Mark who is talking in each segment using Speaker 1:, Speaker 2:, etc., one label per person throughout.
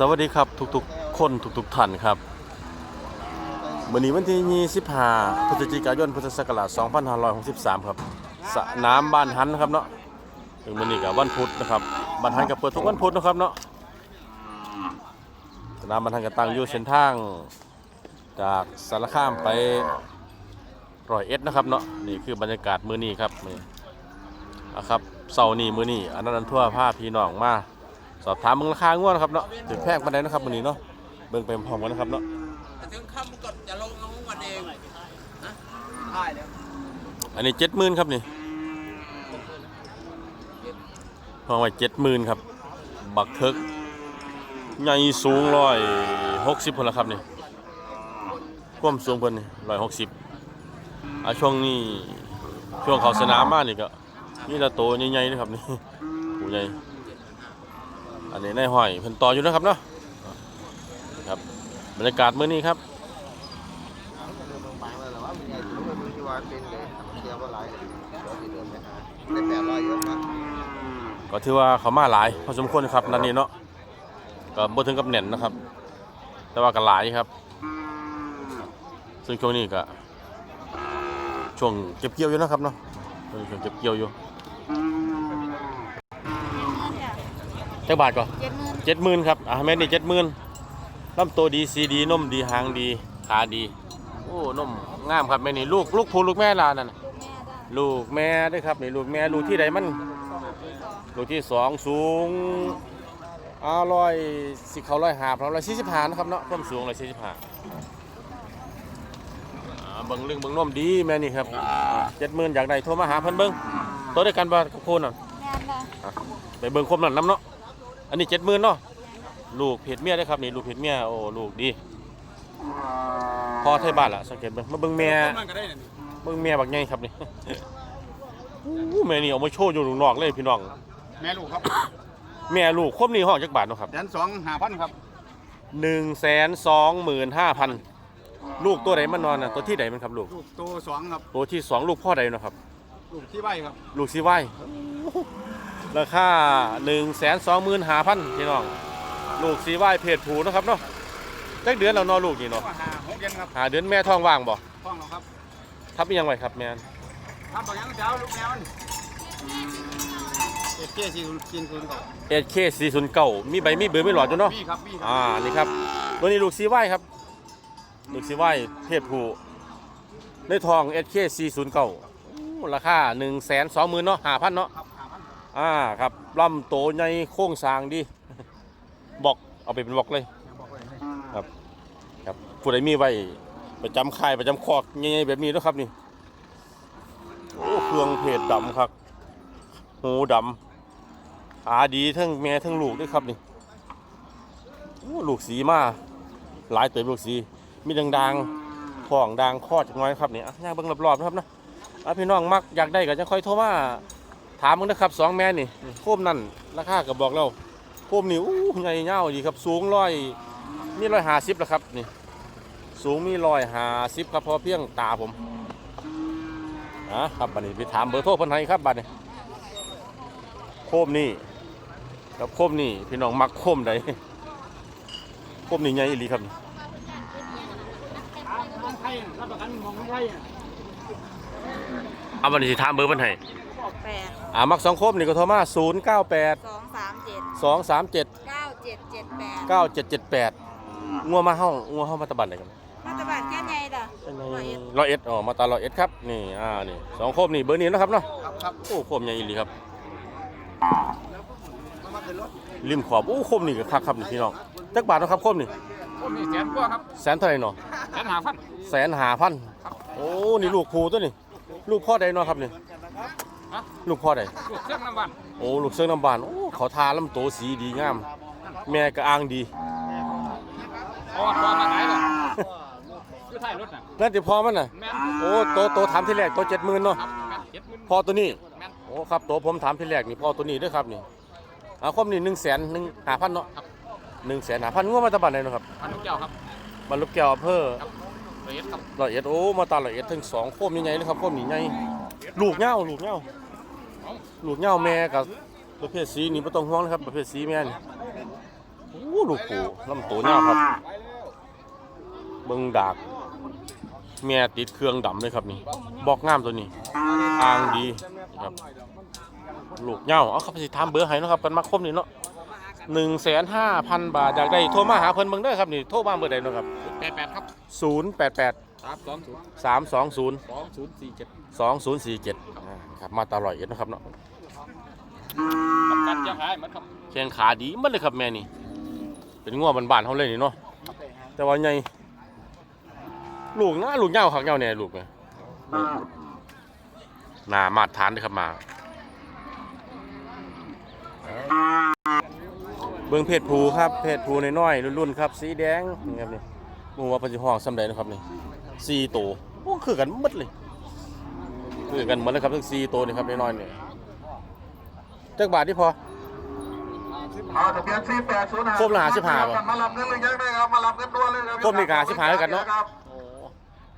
Speaker 1: สวัสดีครับทุกๆ คนทุกๆท่านครับวันนี้วันที่25พฤศจิกายนพุทธศักราช2563 ครับสนามบ้านหันนะครับเนาะถึงวันนี้กับวันพุธนะครับบ้านหันกับเปิดทุกวันพุธนะครับเนาะสนามบ้านหันกับตั้งอยู่เส้นทาง จากสารคามไปร้อยเอ็ดนะครับเนาะนี่คือบรรยากาศมื้อนี้ครับนี่อะครับเสาร์นี้มื้อนี้อันนั้นทั่วผ้าพี่น้องมา สอบถามเบิ่งราคาง่วนะครับเนาะถึงแพงปานใดนะครับมื้อนี้เนาะเบิ่งไปพร้อมกันนะครับเนาะ
Speaker 2: ถึงคำกดจะลงน้องวันเองนะใช่แล้ว
Speaker 1: อันนี้70,000ครับนี่ห้องไว้70,000ครับ บักเทิกใหญ่สูง160พุ่นละครับนี่ความสูงเพิ่นนี่160อะช่วงนี้ช่วงเขาสนามมานี่ก็มีแต่โตใหญ่ๆนะครับนี่ผู้ใหญ่ อันนี้นายห้อยเพิ่นต่ออยู่นะครับเนาะครับบรรยากาศมื้อนี้ครับ
Speaker 3: ฟังเลยเหรอว่ามันใหญ่ถึงมันมีว่าเป็นเลยเทียบว่าหลายเลยเดี๋ยวที่เดินไปหาได้แปดร้อยเยอะมาก
Speaker 1: ก็ถือว่าเขามาหลายพอสมควรครับนันนี้เนาะก็บ่ถึงกับแน่นนะครับ แต่ว่าก็หลายครับ ซึ่งช่วงนี้ก็ช่วงเก็บเกี่ยวอยู่นะครับเนาะช่วงนี้ช่วงเก็บเกี่ยวอยู่ จักบาทก่อน
Speaker 4: เจ็ดหมื่น
Speaker 1: เจ็ดหมื่นครับอะแม่นี่เจ็ดหมื่นลำตัวดีสีดีนมดีหางดีขาดี โอ้นมงามครับแม่นี่ลูกลูกผู้ลูกแม่ลานั่นน่ะ
Speaker 4: แม่ได้
Speaker 1: ลูกแม่ด้วยครับนี่ลูกแม่ลูกที่ใดมันลูกที่สองสูงอร้อยสิเขาร้อยหาเราร้อยสี่สิบห้านะครับเนาะความสูงร้อยสี่สิบห้าเบิ่งเรื่องเบิ่งนมดีแม่นี่ครับเจ็ดหมื่นอยากได้โทรมาหาเพิ่นเบิ่งตัวด้วยกันบ่กับโคนน่ะ
Speaker 4: แม่ได้
Speaker 1: ไปเบิ่งคมนั่นน้ำเนาะ อันนี้เจ็ดหมื่นเนาะลูกเพจเมียได้อครับนี่ลูกเพจเมียโอ้ลูกดีพอไทยบ้านล่ะสังเกตเบิ่งมาเบิ่งแม่
Speaker 2: มันก็ได้นี่
Speaker 1: เบิ่งแม่บักใหญ่ครับนี่อู้แม่นี่เอามาโชว์อยู่ข้างนอกเลยพี่น้อง
Speaker 2: แม่ลูกครับ
Speaker 1: แม่ลูกคมนี่ห้องจักบาทเนาะครับ
Speaker 2: แสนสองห้าพันครับ
Speaker 1: หนึ่งแสนสองหมื่นห้าพันลูกตัวไหนมันนอนน่ะตัวที่ไหนมันครับลูก
Speaker 2: ลูกตัวสองครับ
Speaker 1: ตัวที่สองลูกพ่อใดเนาะครับ
Speaker 2: ลูกที่ใบครับ
Speaker 1: ลูกซีไว้ ราคาหนึ่งแสนสองหมื่นห้าพันพี่น้อง ลูกซีไว้เพศผูเนาะครับเนาะจักเดือนแล้วเนาะลูกนี่เนาะ
Speaker 2: ก็หาหกเย็นครับ
Speaker 1: หาเดือนแม่ท้องว่างบ่
Speaker 2: ฟ้องเราครับ
Speaker 1: ทับอีหยังไว้ครับแม่น
Speaker 2: ทำบางอย่างเจ้าลูกแมวมันเอฟเจสี่กินศูนย์ก่อน
Speaker 1: เอเคสี่ศูนย์เก้ามีใบมีเบอร์มีหลอดอยู่เนาะ
Speaker 2: มีครับมีครั
Speaker 1: อ่านี่ครับตัวนี้ลูกซีไว้ครับ ลูกซีไว้เพศผู้ในทอง SK 409ราคา1 2 0 0 0 0เนาะ5,000เนาะ
Speaker 2: ครับห้าพัน
Speaker 1: อ่าครับลำโตใหญ่โค้งสร้างดีบอกเอาไปเป็นบอกเลย
Speaker 2: บอกไว้ให้
Speaker 1: ครับผู้ใดมีไว้ประจำค่ายประจำคอกใหญ่ๆแบบนี้นะครับนี่โอ้เครื่องเพจดำครับหูดำขาดีทั้งแม่ทั้งลูกด้วยครับนี่โอ้ลูกสีมาหลายเติบลูกสีมีดังๆท้องดังคอจักน้อยครับนี่ย่างเบิ่งรอบๆนะครับนะอะพี่น้องมักอยากได้ก็จะค่อยโทรมา ถามมึงนะครับสองแม่นี่โคมนั่นราคาก็บบอกแล้วโคมนี่อู้ใหญ่เง่าดีครับสูงร้อยมีร้อยห้าสิบแล้วครับนี่สูงมีร้อยห้าสิบครับพอเพียงตาผมอะครับบัดนี้ไปถามเบอร์โทรพิ่นให้ครับบัดนี้โคมนี่กับโคมนี่พี่น้องมักโคมใดโคมนี่ใหญ่อีหลีครับ
Speaker 2: รับประกันมองไทย
Speaker 1: เอาบัดนี้สิถามเบอร์พิ่นให้
Speaker 4: แปด
Speaker 1: อ่ามักสองโคมนี่ก็โทรมา0 9 8
Speaker 4: สองสามเจ็ด
Speaker 1: 2 3 7
Speaker 4: เก้าเจ็ดเจ็ดแปด
Speaker 1: 9 7 7 8งัวมาเฮางัวเฮามาตะบันไหนกัน
Speaker 4: มาตรบัตรแค่ไงล่ะ
Speaker 1: ร้อยเอ็ดอ๋อมาตาร้อยเอ็ดครับนี่อ่านี่สองโคมนี่เบอร์นี้นะครับเนาะ
Speaker 2: ครับครับ
Speaker 1: โอ้โคมใหญ่อีหลีครับ
Speaker 3: มามาขึ้นรถ
Speaker 1: ริมขอบโอ้โคมนี่ก็คักครับนี่พี่น้องจักบาทเนาะครับโคมนี่
Speaker 2: คนนี้แสนกว่าครับ
Speaker 1: แสนเท่าไหร่เนาะ
Speaker 2: แสนห้าพัน
Speaker 1: แสนหาพันโอ้นี่ลูกครูตัวนี่ลูกพ่อใดเนาะครับนี่ ลูกพ่อใด
Speaker 2: ลูกเครื่องน้ำมัน
Speaker 1: โอ้ลูกเสื้อน้ำบานโอ้เขาทาลำโตสีดีงาม แม่ก็อ้างดี
Speaker 2: พอพอมาไหนล่ะคือไทยรถน่ะ
Speaker 1: นั่นจะพอมันน่ะ
Speaker 2: แม่น
Speaker 1: โอ้โตโตถามที่แรกโตเจ็ดหมื่นเนาะ
Speaker 2: ครับแม่นเจ็ดหมื่น
Speaker 1: พอตัวนี้
Speaker 2: แม่น
Speaker 1: โอ้ครับตัวผมถามที่แรกนี่พอตัวนี้ด้วยครับนี่อาคมนี่หนึ่งแสนหนึ่งหาพันเนาะหนึ่งแสนหาพันงัวมาตะบันไหนเนาะครับ
Speaker 2: พันลูกเจ้าครับ
Speaker 1: บรรลุแก้วอำเภอ
Speaker 2: ครับละเอียดครับ
Speaker 1: ละเอียดโอ้มาตาละเอียดถึงสองโคมใหญ่ๆเลยครับโคมนี่ใหญ่ ลูกเง่าลูกเง่าลูกเง่าแม่กับประเภทสีนี่ไม่ต้องห่วงนะครับ ประเภทสีแม่นี่โอ้ลูกปูลำตัวเนี่าครับเบิ่งดาก แม่ติดเครื่องดำเลยครับนี่บอกงามตัวนี้อ่างดีครับลูกเหย้าเอาครับสิถามเบอร์ให้นะครับกันมาคมนี่เนาะหนึ่งแสนห้าพันบาทอยากได้โทรมาหาเพิ่นเบิ่งเด้ครับนี่โทรมาเบอร์ใดเนาะครับ
Speaker 2: แปดแปดครับ
Speaker 1: ศูนย์แปดแปดา
Speaker 2: มสองศูนย์
Speaker 1: สามสองศูนย์
Speaker 2: สองศูนย์สี่เจ็ด
Speaker 1: สองศูนย์สี่เจ็ดครับมาตลอดเอ็ดนะครับเนาะ
Speaker 2: กับการจะหายมันครับ
Speaker 1: แข้งขาดีมันเลยครับแม่นี่ เป็นงัวบานๆเขาเลยนี่เนาะแต่ว่าใหญ่ลูกนะลูกเหย้าคักเหย้าเนี่ยลูกเนี่ยหน้ามาตรฐานเลยครับมา เบิ่งเพศภูครับเพศภูน้อยๆรุ่นๆครับ สีแดงนี่ครับนี่หมูว่าเพิ่นสิห้องสำใดนะครับนี่ สี่ตัวโอ้คือกันหมดเลยคือกันหมดเลยครับทั้งสี่ตัวนี่ครับน้อยๆนี่จักบาทที่พอ
Speaker 3: เอาทะเบียนสี่แปดศูนย์ห้า
Speaker 1: ครบละ55บ่
Speaker 3: มารับเงินเลยยังได้ครับมารับเงินด่วนเลยครับ
Speaker 1: ครบนี่ก็55แล้วกันเนาะ
Speaker 3: ครับ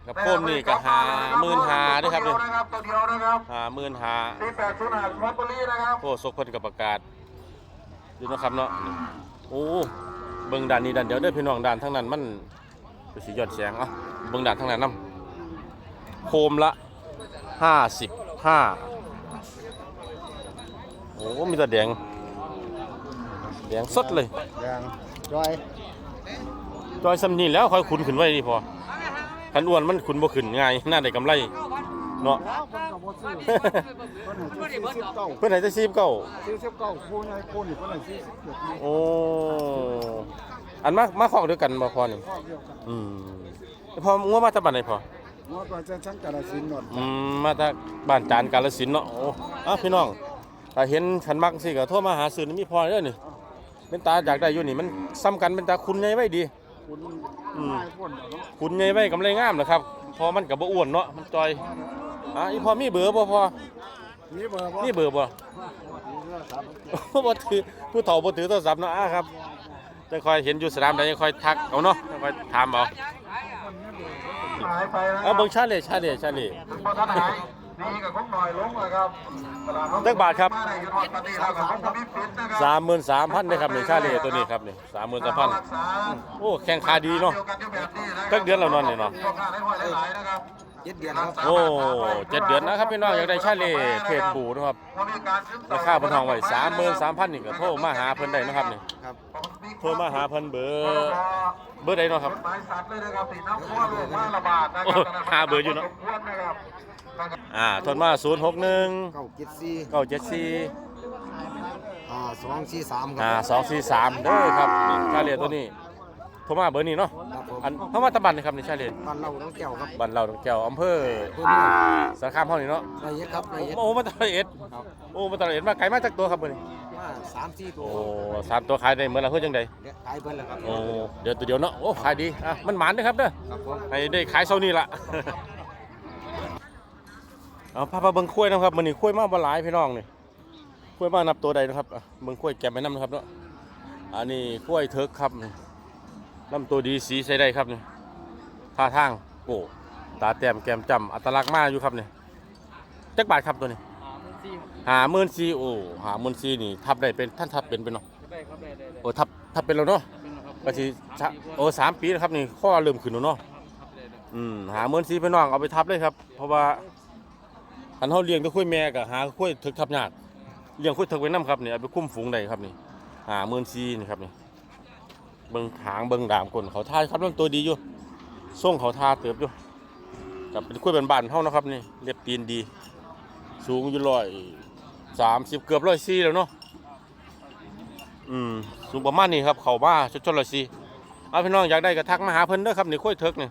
Speaker 1: กับโคมนี่ก็หาหมื่นหาด้วยครับ
Speaker 3: ตัว
Speaker 1: นี่
Speaker 3: เดียวนะครับตัวเดียวนะครับ
Speaker 1: หาหมื่นหา
Speaker 3: สี่แปดศูนย์ห้าลพบุรีนะครับ
Speaker 1: โอ้สกคนกับประกาศดูนะครับเนาะนี่โอ้เบิ่งด่านนี้ด่านเดียวเด้อพี่น้องด่านทั้งนั้นมัน ดูสิย้อนแสงเอะเบิ่งด่านทั้งนั้นนํโคมละห้าสิบห้าโอ้มีแต่แดงแดงสดเลย
Speaker 3: ยังจอย
Speaker 1: จอยสำนีแล้วค่อยขุนขึ้นไว้ดีพอคันอ้วนมันขุนบ่ขึ้นง่ายน่าได้กำไรเนาะเพื่อนไหนจะซีบเก้า
Speaker 3: สี่สิบเก้าคู่ไงคู่นี่คู่ไหนสี่สิบเจ็ดนี่
Speaker 1: โอ้ อันมามาขอกด้วยกันบ่พอนี่
Speaker 3: ข้อเดียวกัน
Speaker 1: อืมพองัวมาจากบ้านไหนพอ
Speaker 3: งอก่อนจะชั้นกระสินหนด
Speaker 1: อืมมาจากบ้านจานกาฬสินธุ์เนาะโอ้อ้าวพี่น้องถ้าเห็นฉันมักสิก็โทรมาหาซื้อนี่มีพอเด้อนี่เป็นตาอยากได้อยู่นี่มันซ้ำกันเป็นตาคุณใหญ่ไว้ดี
Speaker 3: คุณ
Speaker 1: อืม
Speaker 3: นายพ่นเนาะ
Speaker 1: คุณใหญ่ไว้กำไรงามนะครับพอมันก็บ่อ้วนเนาะมันจอยอะอีพอมีเบอร์บ่พอ
Speaker 3: มีเบอร์บ่
Speaker 1: มีเบอร์บ่บ่ถือผู้เฒ่าบ่ถือโทรศัพท์เนาะอะครับ จะคอยเห็นอยู่สนามใดจะคอยทักเอาเนาะจะคอยถามเอา
Speaker 3: หายไปนะค
Speaker 1: เอา
Speaker 3: รับ
Speaker 1: เบิ่งชาเลชาเลชาเล
Speaker 3: พอท่านหายนี่กับคงหน่อยลงเลยครับตลาดน้อง
Speaker 1: จักบาทครับ
Speaker 3: มาได้อยู่ทอดปฏิแล้วกับคงจะมีฟิตนะครั
Speaker 1: สามหมื่นสามพันเลยครับในชาเลตัวนี้ครับนี่สามหมื่นสามพัน
Speaker 3: รักษา
Speaker 1: โอ้แข้งขาดีเนาะ
Speaker 3: เดียวกันอยู่แบบนี้นะ
Speaker 1: จักเดือนแล้วเนาะนี่เนาะ
Speaker 3: โอกาสให้ห้อยหลายๆนะครับ
Speaker 2: เจ็ดเดือนครับ
Speaker 1: โอ้เจ็ดเดือนนะครับพี่น้องอยากได้ชาเลเพศบูนะครับ
Speaker 3: พอมีการซื้อต่อ
Speaker 1: ราคาเพิ่นทองไว้สามหมื่นสามพันนี่ก็โทรมาหาเพิ่นได้นะครับนี่
Speaker 2: ครับ
Speaker 1: โทรมาหาเพิ่นเบอร์เบอร์ใดเนาะครับ
Speaker 3: หมายสัตว์เลยนะครับสีน้ำท่วมเลยว่าระบาดนะค
Speaker 1: โอ้
Speaker 3: รับ
Speaker 1: หาเบอร์อยู่เนอะ
Speaker 3: สมควรนะครับ
Speaker 1: อ่าโทรมาศูนย์หกหนึ่ง
Speaker 2: เก้าเจ็ดสี่
Speaker 1: เก้าเจ็ดสี่
Speaker 2: อ่าสองสี่สามค
Speaker 1: อ่า
Speaker 2: รับ
Speaker 1: สองสี่สามเด้อครับนี่ชาเลตัวนี้โทรมาเบอร์นี้เนาะ
Speaker 2: ครับผม
Speaker 1: อันเข้ามาตะบันนะครับนี่ชาเล
Speaker 2: บ้านเราน้องแก้วครับ
Speaker 1: บ้านเราแก้วอำเภอ
Speaker 2: เพื่อนนี่
Speaker 1: สารคามเฮานี่เนาะ
Speaker 2: ไรเย็ดครับไรเย็ด
Speaker 1: โอ้มาตะเอ็ด
Speaker 2: ครับ
Speaker 1: โอ้มาตะเอ็ดมาไกลมาจากตัวครับมื้อนี้
Speaker 2: มา สามสี่ตัว
Speaker 1: โอ้สามตัวขายได้เหมือนละเฮือจังได
Speaker 2: เดี๋ยวขายเพิ่นแล้วครับ
Speaker 1: โอ้เดี๋ยวตัวเดียวเนาะโอ้ขายดีอะมันหมานเด้อครับเด้อ
Speaker 2: ครับผม
Speaker 1: ให้ได้ขายเซานี้ล่ะ เอาพาไปเบิ่งกล้วยนะครับมื้อนี้กล้วยมาบ่หลายพี่น้องนี่กล้วยมานับตัวใดนะครับอะเบิ่งกล้วยแก็บไว้นํนะครับเนาะอันนี้กล้วยเถิกครับนี่ลำตัวดีสีใช้ได้ครับนี่ท่าทางโอ้ตาแต้มแก้มจ้ำอัตลักษณ์มาอยู่ครับนี่จักบาทครับตัวนี้ หาหมื่นซีโอ้หาหมื่นซีนี่ทับได้เป็นท่านทับเป็นเป็นเนาะ
Speaker 2: ได้ครับได้ได้ได้
Speaker 1: โอ้ทับทับเป็นแล้วเนาะ
Speaker 2: เป็นครับ
Speaker 1: ก็สิชะโอ้สามปีแล้วครับนี่ข้อเริ่มขึ้นแล้วเนาะอืมหาหมื่นซีพี่น้องเอาไปทับเลยครับ เพราะว่าอันเฮาเลี้ยงตัวคุยแม่ก็หาคุยถึกทับยากเลี้ยงคุยถึกไว้นํครับนี่เอาไปคุ้มฝูงได้ครับนี่หาหมื่นซีนี่ครับนี่เบิ่งหางเบิ่งดามก้นเขาท่าครับเรื่องตัวดีอยู่ส่งเขาท่าเติบอยู่กับเป็นคุยบ้านๆเฮานะครับนี่เรียบตีนดี สูงอยู่ร้อยสามสิบเกือบร้อยสี่แล้วเนาะอืมสูงประมาณนี้ครับ เขามาชดชดร้อยสี่เอาพี่น้องอยากได้ก็ทักมาหาเพิ่นเด้อครับนี่ค่อยเถิกนี่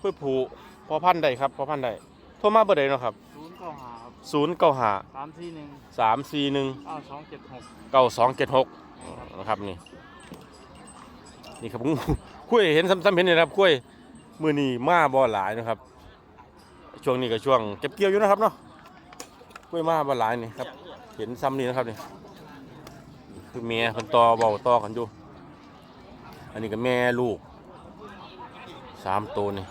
Speaker 1: ค่อยผูพอพันธุ์ได้ครับพอพันธุ์ได้โทรมาเบอร์ใดเนาะครับ
Speaker 2: ศูนย์เก้าหาครับ
Speaker 1: ศูนย์เก้าห้า
Speaker 2: สามสี่หนึ่ง
Speaker 1: สามสี่หนึ่ง
Speaker 2: เก้าสองเจ็ดหก
Speaker 1: เก้าสองเจ็ดหกนะครับนี่นี่ครับคุยเห็นซ้ำๆเห็นนี่นะครับคุยมือนี้มาบ่หลายนะครับ ช่วงนี้ก็ช่วงเก็บเกี่ยวอยู่นะครับเนาะ คุยมาบ่หลายนี่ครับ เห็นซ้ำนี่นะครับนี่คือเมียคนต่อเบาต่อกันอยู่ อันนี้ก็แม่ลูกสามตัวนี่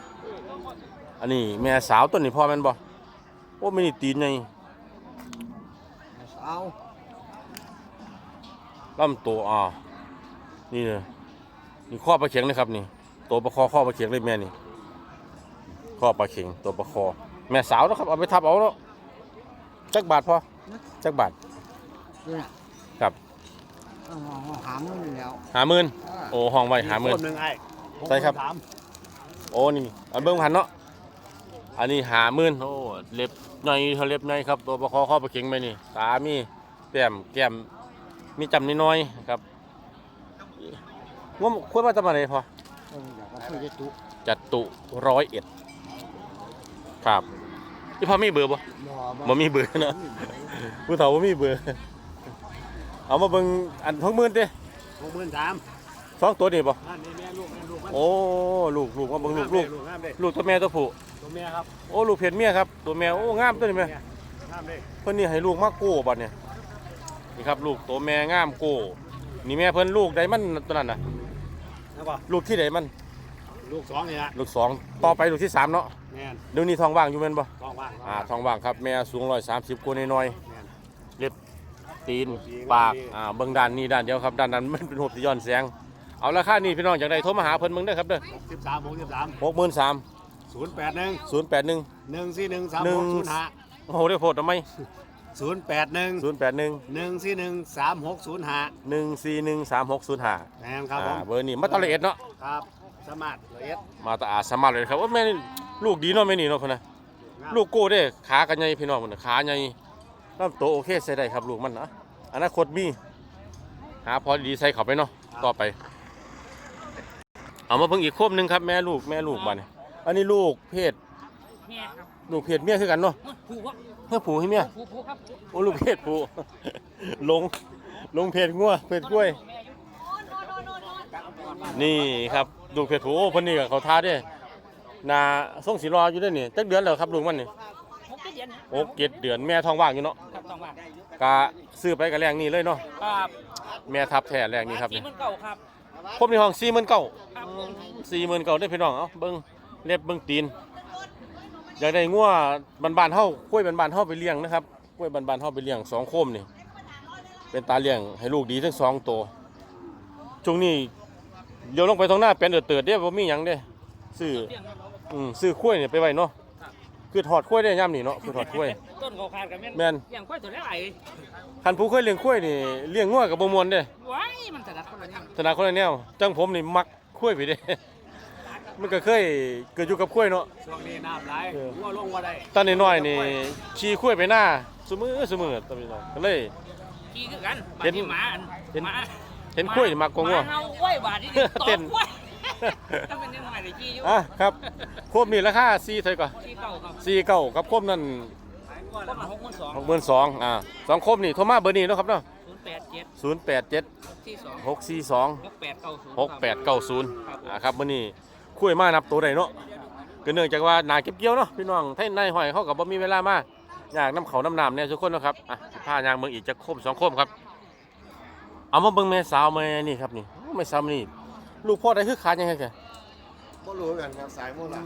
Speaker 1: อันนี้แม่สาวตัวนี้พ่อแม่นบ่โอ้ไม่นี่ตีนไง
Speaker 2: เอา
Speaker 1: ลำตัวอ่านี่เลยนี่ข้อปลาเข็งนะครับนี่ ตัวปลาคอข้อปลาเข็งเลยแม่นี่ข้อปลาเข็งตัวปลาคอ แม่สาวนะครับเอาไปทับเอาแล้ว จักบาทพอจักบาท
Speaker 3: เนี่ย
Speaker 1: ครับ
Speaker 3: เอาหามันอยู่แล้ว
Speaker 1: หาหมื่นโอ้ห้องไว้หาหมื่น
Speaker 2: คนหนึ่งไอ้
Speaker 1: ใช่ครับ
Speaker 2: สาม
Speaker 1: โอ้นี่อันเบิ้งพันเนาะอันนี้หาหมื่นโอ้เล็บหน่อยเขาเล็บหน่อยครับ ตัวปลาคอข้อปลาเข็งไปนี่ตามีแต้มแก้มมีจำนิดหน้อยๆครับว่าควรมาจะมาไหนพอ
Speaker 3: เอออยากก็ช่วยจะตุ
Speaker 1: จตุร้อยเอ็ดครับ ที่พ่อมีเบอร์บ่
Speaker 3: บ่
Speaker 1: บ่มีเบอร์เนาะผู้เฒ่าบ่มีเบอร์เอามาเบิ่งอันทองหมื่นเด้
Speaker 2: หกหมื่นสาม
Speaker 1: สองตัวนี่บ่
Speaker 2: นั่นนี่แม่ลูกแม่ลูกมัน
Speaker 1: โอ้ลูกลูกมาเบิ่งลูกลูก
Speaker 2: ลูกงามเด้
Speaker 1: ลูกตัวแม่ตัวผู้
Speaker 2: ตัวแม่ครับ
Speaker 1: โอ้ลูกเพศเมียครับตัวแม่โอ้งามตัวนี้แม่
Speaker 2: งามเด้
Speaker 1: เพิ่นนี่ให้ลูกมาโก้บัดเนี่ยนี่ครับลูกตัวแม่งามโก้นี่แม่เพิ่นลูกใดมันตัวนั้นน่ะ
Speaker 2: นะป่ะ
Speaker 1: ลูกที่ใดมัน
Speaker 2: ลูกสองนี่ฮะ
Speaker 1: ลูกสองต่อไปลูกที่สามเนาะ
Speaker 2: แม่น
Speaker 1: เดี๋ยวนี้ท้องว่างอยู่แม่นบ่
Speaker 2: ท้องว่าง
Speaker 1: อ่าท้องว่างครับแม่สูง130กว่าน้อยๆ
Speaker 2: แม่น
Speaker 1: เล็บตีน
Speaker 2: ตีน
Speaker 1: ปาก
Speaker 2: ดี
Speaker 1: อ่าเบื้องด้านนี้ด้านเดียวครับด้านนั้นมันเป็นหุบที่ย้อนแสงเอาราคานี่พี่น้องจากใดโทรมาหาเพิ่นเบิ่งได้อครับเด้อ
Speaker 2: หกสิบสามหกสิบสาม
Speaker 1: หกหมื่นสาม
Speaker 2: ศูนย์แปดหนึ่ง
Speaker 1: ศูนย์แปดหนึ่ง
Speaker 2: หนึ่งสี่หนึ่งสาม
Speaker 1: หนึ่
Speaker 2: ห
Speaker 1: ง
Speaker 2: กศูนย์ห้า
Speaker 1: โอ้โหได้โพดทำไม
Speaker 2: ศูนย์แปดหนึ่ง
Speaker 1: ศูนย์แปดหนึ่ง
Speaker 2: หนึ่งสี่หนึ่งสามหกศูนย์ห้า
Speaker 1: หนึ่งสี่หนึ่งสามหกศูนย์ห้า
Speaker 2: แม่นครับผ
Speaker 1: อ่ามเบอร์นี้มาตะละเอ็ดเนาะ
Speaker 2: ครับ สมาร์ทละเอียด
Speaker 1: มาตะอาดสมัครเลยครับว่าแม่นี่ลูกดีเนาะแม่นี่เนาะคนนะลูกโก้เด้ขากันใหญ่พี่น้องมันน่ะขาใหญ่ลำตัวโอเคใส่ได้ครับลูกมันนะอนาคตมีหาพอดีใส่เข้าไปเนาะต่อไป เอามาเพิ่งอีกครบหนึ่งครับแม่ลูกแม่ลูกมาเนี่ยอันนี้ลูกเพศ
Speaker 5: แม่ครับ
Speaker 1: ลูกเพศเมียคือกันเนาะ
Speaker 5: ผูกวะ
Speaker 1: เพื่อผูให้เมีย
Speaker 5: ผูกผูกครับ
Speaker 1: โอ้ลูกเพศผูลง ลงเพศงัวเพศกล้วย นี่ครับ ลูกเพศผูโอ้เพิ่นนี่ก็เขาท่าเด้นาส่งสีรออยู่เด้อนี่จักเดือนแล้วครับลูกมันนี่
Speaker 5: หกเจ็ดเดือนนะ
Speaker 1: โอ้เจ็ดเดือนแม่ท้องว่างอยู่เนาะ
Speaker 5: ครับต้องว่า
Speaker 1: กะซื้อไปกับแรงนี่เลยเนาะ
Speaker 5: ครับ
Speaker 1: แม่ทับแท้แรงนี่ครับ
Speaker 5: สี่
Speaker 1: นี่
Speaker 5: หมื่นเก้าครับ
Speaker 1: ครบในห้องสี่หมื่นเก้า
Speaker 5: ครับผม
Speaker 1: สี่หมื่นเก้าได้อพี่น้องเอ้าเบิ่งเล็บเบิ่งตีนอยากได้งัวบ้านๆเฮากล้วยบ้านๆเฮาไปเลี้ยงนะครับกล้วยบ้านๆเฮาไปเลี้ยงสองโคมนี่เป็นตาเลี้ยงให้ลูกดีทั้งสองตัวช่วงนี้ เดี๋ยวลงไปตรงหน้าเป็นเดือดเตือดเด้บ่มีหยังเด้ซื้อ
Speaker 5: เลี้ยงครับ
Speaker 1: อืมซื้อข้วยเนี่ยไปไว้เนาะคือถอดข้วยได้ย่ำนี่เนาะคือถอดข้วย
Speaker 5: ต้นเขาขาดกับแม่น
Speaker 1: แม่น
Speaker 5: เลี้ยงควายตัวแล้วไอ้
Speaker 1: คันผู้เคยเลี้ยงข้วยนี่เลี้ยงงัวกับบ่ม่วนเด้
Speaker 5: ไว้มันถนัดคนละอย่าง
Speaker 1: ถนัดคนละแนวจังผมนี่มักข้วยไปเด้ มันก็เคยเกิดอยู่กับข้วยเนาะ
Speaker 2: ช่วงนี้น้ำไหล
Speaker 1: เออ
Speaker 2: หัวลงว่าได้
Speaker 1: ตอนน้อยๆนี่ขี่ข้วยไปหน้าซุมือซุมือตอนนี้เนาะก็เลย
Speaker 5: ขี้คือกันบา
Speaker 1: เห็
Speaker 5: ด
Speaker 1: น
Speaker 5: นี้หมาอัน
Speaker 1: เห็น
Speaker 5: หมา
Speaker 1: เห็นข้วยนี่มักกว่างัว
Speaker 5: หเฮาไว้บาดนี้ต
Speaker 1: เต้
Speaker 5: อนกไว้ถ้าเป็นยังไงเลยขี้อยู่
Speaker 1: อะครับโคมนี่ราคา4เท่าไหร่ก่อน
Speaker 5: ขี้เก่าครับ
Speaker 1: 4เก้ากับโคมนั่น
Speaker 5: ประมาณหกหมื่นสอง
Speaker 1: หกหมื่นสองอ่าสองคมนี่โทรมาเบอร์นี้เนาะครับเนาะ
Speaker 5: ศูนย์แปดเจ็ด
Speaker 1: ศูนย์แปดเจ็ด
Speaker 5: ที่สอง
Speaker 1: หกสี่สอง
Speaker 5: หกแปดเก้าศูนย์
Speaker 1: หกแปดเก้าศูนย์
Speaker 5: ครับ
Speaker 1: อ่าครับมื่อนี้คุยมานับตัวได้เนาะก็เนื่องจากว่านาเก็บเกี่ยวเนาะพี่น้องไทยนายหอยเขากับบ่มีเวลามาอยากน้ำเขาน้ำน้ำเนี่ยทุกคนเนาะครับอะสิพายางเมืองอีกจะคมสองคมครับ เอามาเบิ่งแม่สาวแม่นี่ครับนี่โอ้แม่สาวนี่ลูกพ่อได้คือขาดยังไงแก
Speaker 3: บ่รู้กันครับสายโมล่ะ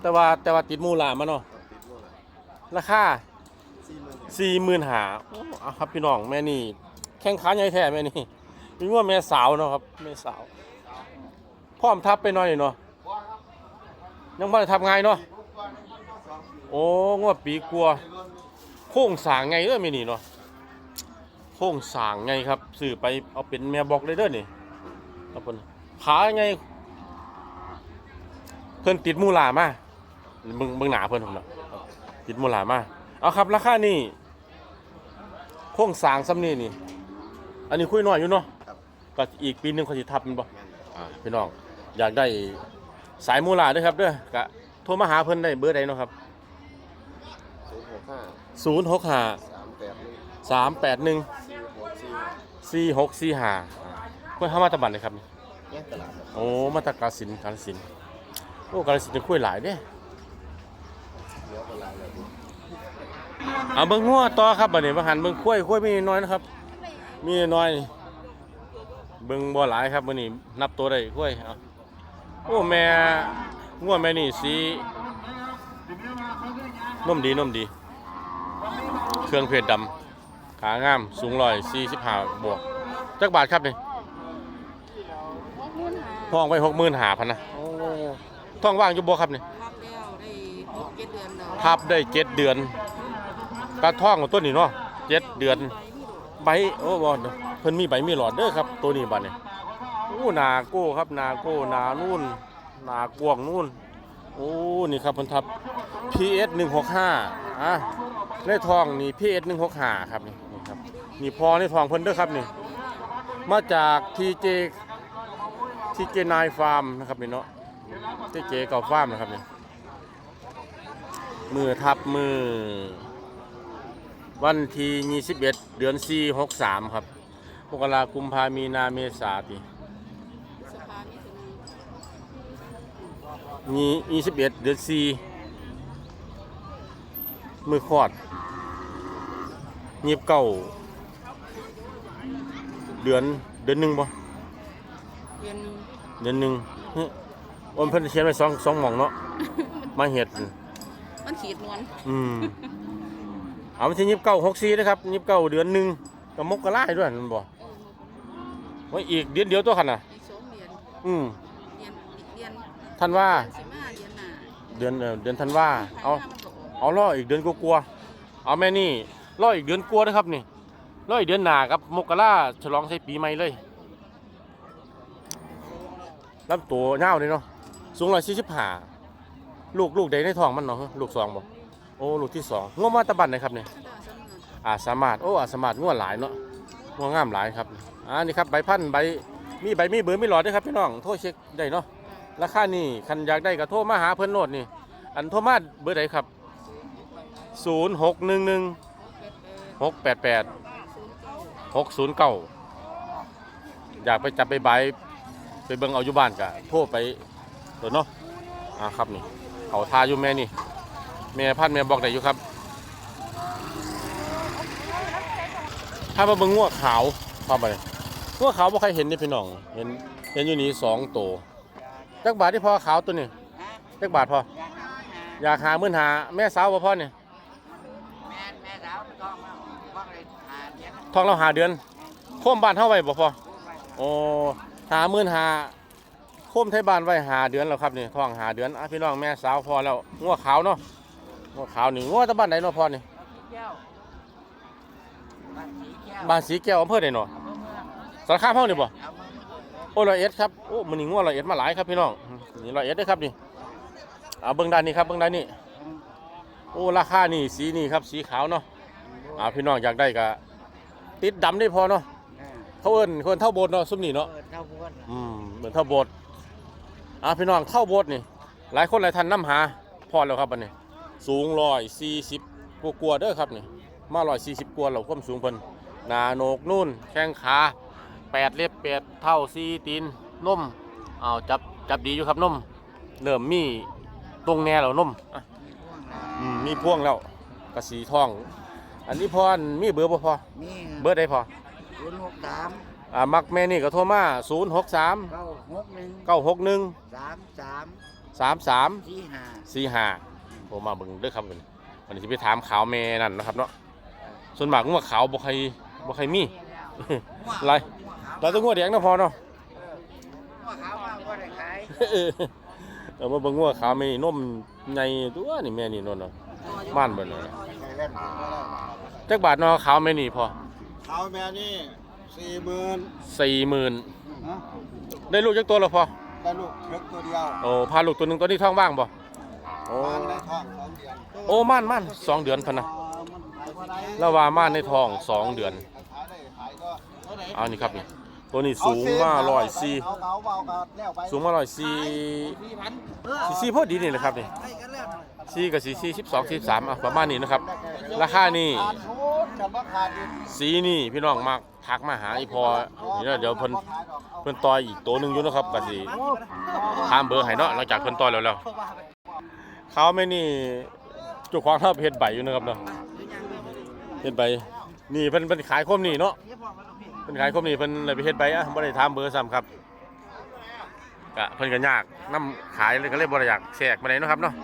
Speaker 1: แต่ว่าแต่ว่าติดมูลามาเนาะ
Speaker 3: ติดโมล่ะ
Speaker 1: ราคา
Speaker 3: สี่หมื่น
Speaker 1: สี่หมื่นหาเอาครับพี่น้องแม่นี่แข้งขาใหญ่แท้แม่นี่เป็นว่าแม่สาวเนาะครับแม่สาวพร้อมทับไปหน่อยเนาะยังไม่ได้ทับไงายเนาะโอ้งวดปีกลัวาโค้งสร้างไงเด้อแม่นี่เนาะโค้งสร้างไงครับซื้อไปเอาเป็นแม่บอกเลยเด้อนี่เอาเพิ่นขาไง เพิ่นติดมูลามาเบิ่งเบิ่งหนาเพิ่นผมเนาะติดมูลามาเอาครับราคานี่โครงสร้างซ้ำนี่นี่ อันนี้คุยน้อยอยู่เนาะก็อีกปีหนึงเขาสิทับแมันบ่
Speaker 3: แม่น
Speaker 1: อ่าพี่น้องอยากได้สายมูลาด้วยครับเด้อก็โทรมาหาเพิ่นได้เบอร์ใดเนาะครับ
Speaker 3: ศูนย์หกห้า
Speaker 1: 065
Speaker 3: สามแปดหนึ่ง
Speaker 1: 381
Speaker 3: สี่หกสี่ห้า
Speaker 1: 4645เพิ่นเข้ามาตะบันเลยครับนี่
Speaker 3: แยกตลาดครับ
Speaker 1: โอ้มาตะกาสินกาฬสินธุ์โอ้กาฬสินธุ์จะคุยหลายเด้
Speaker 3: เดี๋ยวเป็นไรเลย
Speaker 1: เอาเบิ่งงัวต่อครับบัดนี้บ่หันเบิ่งคุ้ยคุ้ยมีน้อยนะครับ มีน้อยนี่เบิ่งบ่หลายครับมื้อนี้นับตัวได้คุ้ยเอาโอ้แม่งัวแม่นี่สีนมดีนมดี เครื่องเพชรดำ ขางามสูง145บวกจักบาทครับนี่ห้องไว้หกหมื่นหาพันนะโอ้ท้องว่างอยู่บ่ครับนี่
Speaker 4: ทับแล้วได้หกเจ็ดเดือนแล้ว
Speaker 1: ทับได้เจ็ดเดือนกระท้องของต้นนี่เนาะเจ็ดเดือน ใบโอ้บอลเพิ่นมีใบมีหลอดเด้อครับ ตัวนี้บัดเนี่ยโอ้นาโก้ครับนาโก้นานู่นนากวางนู่นโอ้นี่ครับเพิ่นทับ PS 165อะในทองนี่ PS 165ครับนี่นี่ ครับนี่พอในทองเพิ่นเด้อครับนี่ มาจาก TJ TJ 9 Farm นะครับนี่เนาะ TJ เจก่าฟาร์มนะครับนี่มือทับมือ วันที่21 เดือน 4 63 ครับมกรากุมภามีนาเมษาปี
Speaker 4: สภามิถุนา
Speaker 1: นี้21 เดือน 4 มือคลอด ยีบเก้าเดือนเดือนหนึ่งบ่
Speaker 4: เดือนหนึ่ง
Speaker 1: เดือนหนึ่งเฮ้ยโอนเพิ่นเขียนไว้สองสองหม่องเนาะ มาเฮ็ด
Speaker 4: มันขีดนวล
Speaker 1: อืมเอามาที่ยีบเก้าหกสี่นะครับยีบเก้าเดือนหนึ่งกับมกราด้วยนั่นบ่
Speaker 4: เออ
Speaker 1: ไว้อีกเดือนเดียวตัวคันน่ะ
Speaker 4: อีกสองเดือน
Speaker 1: อืม
Speaker 4: เดือนอีกเดือน
Speaker 1: ท่านว่า
Speaker 4: สิบห้าเดือนหน้า
Speaker 1: เดือนเอ่อเดือนธันวาเอา
Speaker 4: ภยในมันก็ออก
Speaker 1: เอาล่ออีกเดือนกลัวาๆเอาแม่นี่ ล่ออีกเดือนกลัวนะครับนี่ล่ออีกเดือนหนาครับมกราฉลองใช้ปีใหม่เลยลำตัวเงาวเลยเนาะสูงร้อยสี่สิบห้าลูกลูกใดในท้องมันเนาะลูกสองบ่โอ้ลูกที่สองงวมาตะบันนะครับเนี่ยอาสามารถโอ้อาสามารถงวหลายเนาะงวงามหลายครับอ่านี่ครับใบพันธุ์ใบมีใบมีเบอร์มีหลอดด้วยครับพี่น้องโทรเช็คได้เนาะราคานี่คันอยากได้ก็โทรมาหาเพิ่นโลดนี่อันโทรมาเบอร์ใดครับ 0 6 1 1 6 8 8 6 0 9อยากไปจับไปใบไปเบิ่งเอาอยู่บ้านกะโทรไปตัวเนาะอ่าครับนี่เอาทาอยู่แม่นี่แม่พันแม่บอกได้อยู่ครับถ้ามาเบิ่งงัวขาวเข้าไปงัวขาวบ่ใครเห็นนี่พี่น้องเห็นเห็นอยู่นี่สองตัวจักบาทที่พอขาวตัวนี้จักบาทพออยากหาเมื่นหาแม่สาวบ่พ่อเนี่ย
Speaker 5: แม่แม่สาวท้องมาว่าเลยหาเนี้ย
Speaker 1: ทองเราหาเดือนโค้มบ้านเท่าไว้บ่พ่อโอ้หามื่นหาโค้มไทยบ้านไว้หาเดือนแล้วครับนี่ทองหาเดือนอะพี่น้องแม่สาวพอแล้วงัวขาวเนาะงัวขาวนี่งัวตะบ้านไหนเนาะพ่อนี่
Speaker 5: แก้วบ้านสีแก้ว
Speaker 1: บ้านสีแก้วอำเภอใดเนาะ
Speaker 5: เอาเมื่อ
Speaker 1: สารคามเฮานี่บ่
Speaker 5: เอาเมื่อ
Speaker 1: โอ้ร้อยเอ็ดครับโอ้มันนี่งัวร้อยเอ็ดมาหลายครับพี่น้องนี่ร้อยเอ็ดเด้อครับนี่เอาเบิ่งด้านนี้ครับเบิ่งด้านนี้โอ้ราคานี่สีนี่ครับสีขาวเนาะอ่าพี่น้องอยากได้ก็ ติดดำได้พอเนาะ
Speaker 5: เออ
Speaker 1: เขาเอิ้นเขาเอิ้นเท่าโบสถ์เนาะซุมนี่เนาะ
Speaker 5: เปิดเท่าพวน
Speaker 1: อืมเหมือนเท่าโบสถ์อ่าพี่น้องเท่าโบสถ์นี่ หลายคนหลายท่านนํหาพอแล้วครับบัดนี้สูงร้อยสี่สิบกลัวาๆเด้อครับนี่มาร้อยสี่สิบกว่าเราความสูงเพิ่นหนาโหนกนู่นแข้งขาแปดเล็บแปดเท่าสี่ตีนนมอ้าวจับจับดีอยู่ครับนมเริ่มมีตรงแน่แล้วนมอะอืมมีพ่วงแล้วกระสีทอง อันนี้พออันมีเบอร์บ่พอ
Speaker 5: มี
Speaker 1: เบอร์ใดพอ
Speaker 5: ศูนย์หกสาม
Speaker 1: อ่ามักแม่นี่ก็โทรมา0 6 3
Speaker 5: เก้าหกหนึ่ง
Speaker 1: 9 6 1
Speaker 5: สามสาม
Speaker 1: 3 3
Speaker 5: สี่ห้า
Speaker 1: สี่ห้าโทรมาเบิ่งเด้อครับวันนี้วันนี้จะไปถามขาวแม่นั่นนะครับเนาะส่วนมากงัวขาวบ่ใครบ่ใครมีไรเราต้องงัวแดงเนาะพอเนาะ
Speaker 5: ว่าขาวมาก็ได้ขาย
Speaker 1: เออเอามาเบิ่งงัวขาวแม่นี่นมใหญ่ตัวนี่แม่นี่นนเนาะบ้านเบิ่นเลย จักบาทเนาะขาวแม่นี่พอ
Speaker 3: เอาแม่นี่สี่หมื่น
Speaker 1: 40,000ได้ลูกจักตัวแล้วพอ
Speaker 3: ได้ลูกเล็กตัวเดียว
Speaker 1: โอ้พาลูกตัวหนึงตัวนี้ท้องว่างบ่โอ้
Speaker 3: มันได้ท้องสองเดือน
Speaker 1: โอ้ม่านม่านสองเดือนพันนะ
Speaker 3: มันขายบ่ได้
Speaker 1: แล้วว่าม่านในท้องสองเดือน
Speaker 3: ขายได้ขายก็เท่าไหร่
Speaker 1: เอานี่ครับนี่ตัวนี้สูงมาร้อยสี่
Speaker 3: เอาเอาเอาเอาแล้วไป
Speaker 1: สูงมาร้อยสี่
Speaker 5: สี่พัน
Speaker 1: สี่สี่พอดีนี่แหละครับนี่
Speaker 5: ให้กันแล้ว
Speaker 1: สีกับสีสีสิบสองสิบสามอะประมาณนี้นะครับ ราคานี่
Speaker 3: ขาดทุนคำว่าขาดอีก
Speaker 1: สีนี่พี่น้องมากทักมาหาอีพอนี่นะเดี๋ยวเพิ่นเพิ่นต่อยอีกตัวหนึ่งอยู่นะครับก็สิถามเบอร์ให้เนาะหลังจากเพิ่นต่อยแล้วแล้วเขาไม่นี่จุกของทับเฮ็ดใบอยู่นะครับเนาะเฮ็ดใบนี่เพิ่นเพิ่นขายคมนี่เนาะเพิ่นขายคมนี่เพิ่นเลยไปเฮ็ดใบอะบ่ได้ถามเบอร์ซ้ำครับก็เพิ่นก็ยากนํขายเลยก็เลยบ่ได้อยากแทรกมาไหนเนาะครับเนาะ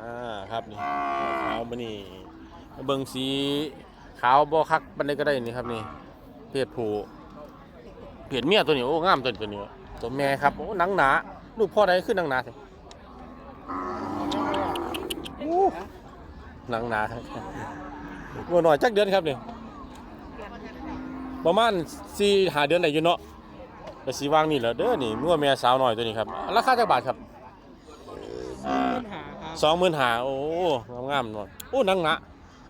Speaker 1: อ่าครับนี่ขาวมานี่เบิ่งสีขาวบ่คักบันไดก็ได้นี่ครับนี่เพศผู้เพศเมียตัวนี้โอ้งามตัวนี้ตัวนี้ตัวแม่ครับโอ้หนังหนาลูกพ่อใดขึ้นหนังหนาสิหนังหนาครับหน่อยจักเดือนครับนี่ประมาณสี่หาเดือนได้อยู่เนาะแต่สีวางนี่แหละเด้อนี่งัวแม่สาวหน่อยตัวนี้ครับราคาจักบาทครับ
Speaker 2: ปัญหาครับ
Speaker 1: สองหมื่นหาโอ้งามๆหน่อยโอ้หนังหนา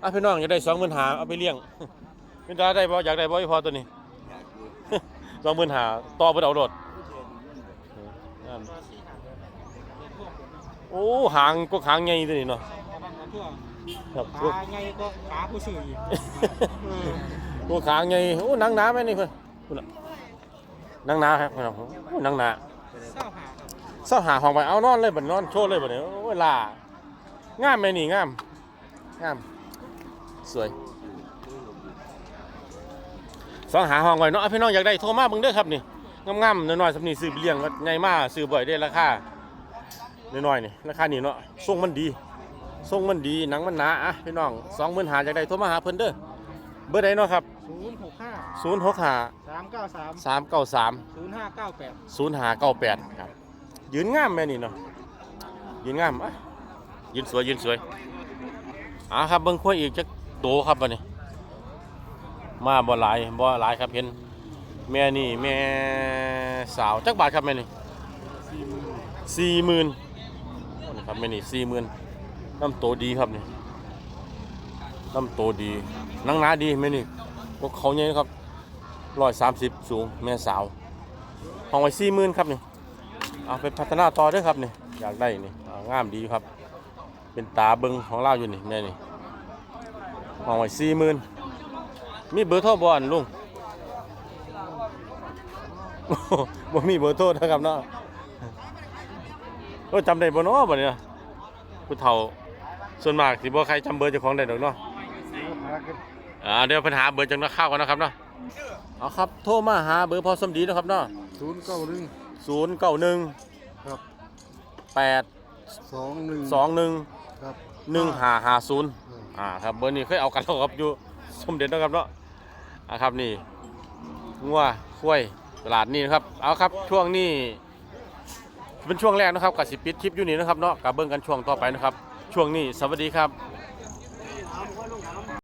Speaker 1: อะพี่น้องอยากได้สองหมื่นหาเอาไปเลี้ยงเป็นตาได้บ่อยากได้บ่อีพอตัวนี้สองหมื่นหาต่อเพิ่นเอาโดดโอ้หางก็หางใหญ่ตัวนี้เนาะครับ
Speaker 2: ขาไงก็ขาผู้สื่ออีก
Speaker 1: พวกหางใหญ่โอ้หนังหนาไหมนี่เพิ่นพุ่นน่ะหนังหนาครับพี่น้องโอ้หนังหนา
Speaker 2: เศร้าหา ครับ
Speaker 1: เสาหาห้องไปเอานอนเลยบัดนอนโชว์เลยบัดนี้โอ้ยล่างามไหมนี่งามงามสวยสองหาห้องไว้เนาะพี่น้องอยากได้โทรมาเบิ่งเด้อครับนี่งามๆน้อยๆสำนีซื้อไปเลี้ยงก็ใหญ่มากซื้อบ่อยได้ราคาน้อยๆนี่ราคานี่เนาะทรงมันดีทรงมันดีหนังมันหนาอะพี่น้องสองหมื่นหาอยากได้โทรมาหาเพิ่นเด้อเบอร์ใดเนาะครับ
Speaker 2: ศูนย์หกห้า
Speaker 1: ศูนย์หกห้า
Speaker 2: สามเก้าสาม
Speaker 1: สามเก้าสาม
Speaker 2: ศูนย์ห้าเก้าแปด
Speaker 1: ศูนย์หาเก้าแปดครับ ยืนงามแม่นี่เนาะยืนงามอะยืนสวยยืนสวยอ่าครับเบิ่งคุยอีกจักโตครับบัดนี้ มาบ่หลายบ่หลายครับเห็น แม่นี่แม่สาวจักบาทครับแม่นี่สี่หมื่นครับแม่นี่สี่หมื่นน้ำโตดีครับนี่น้ำโตดีนังหนาดีแม่นี่พวกเขาใหญ่ยครับร้อยสามสิบสูงแม่สาวห้องไว้สี่หมื่นครับนี่ เอาไปพัฒนาต่อด้วยครับนี่อยากได้นี่งามดีครับ เป็นตาเบิงของเราอยู่นี่แม่นี่ห้องไว้สี่หมื่นมีเบอร์โทรบ่อันลุงบ่มีเบอร์โทรนะครับเนาะโอ้จำได้บ่เนาะบัดนี้เนาะผู้เฒ่าส่วนมากสิบ่ใครจำเบอร์เจ้าของได้ดอกเนาะอ่าเดี๋ยวปัญหาเบอร์จังนักข้าวกันนะครับเนาะเอาครับ โทรมาหาเบอร์พอสมดีนะครับเนาะ
Speaker 3: ศูนย์เก้าหนึ่ง
Speaker 1: ศูนย์เก้าหนึ่ง
Speaker 3: ครับ
Speaker 1: แปด
Speaker 3: สองหนึ่ง
Speaker 1: สองหนึ่ง
Speaker 3: ครับ
Speaker 1: หนึ่งห้าห้าศูนย์
Speaker 3: อืม
Speaker 1: อ่าครับเบอร์นี้เคยเอากันแล้วครับอยู่สมเด็จนะครับเนาะอ่าครับนี่งัวคุ้ยตลาดนี่นะครับเอาครับช่วงนี้เป็นช่วงแรกนะครับกับสิปิดคลิปอยู่นี่นะครับเนาะกับเบิ้งกันช่วงต่อไปนะครับ ช่วงนี้สวัสดีครับ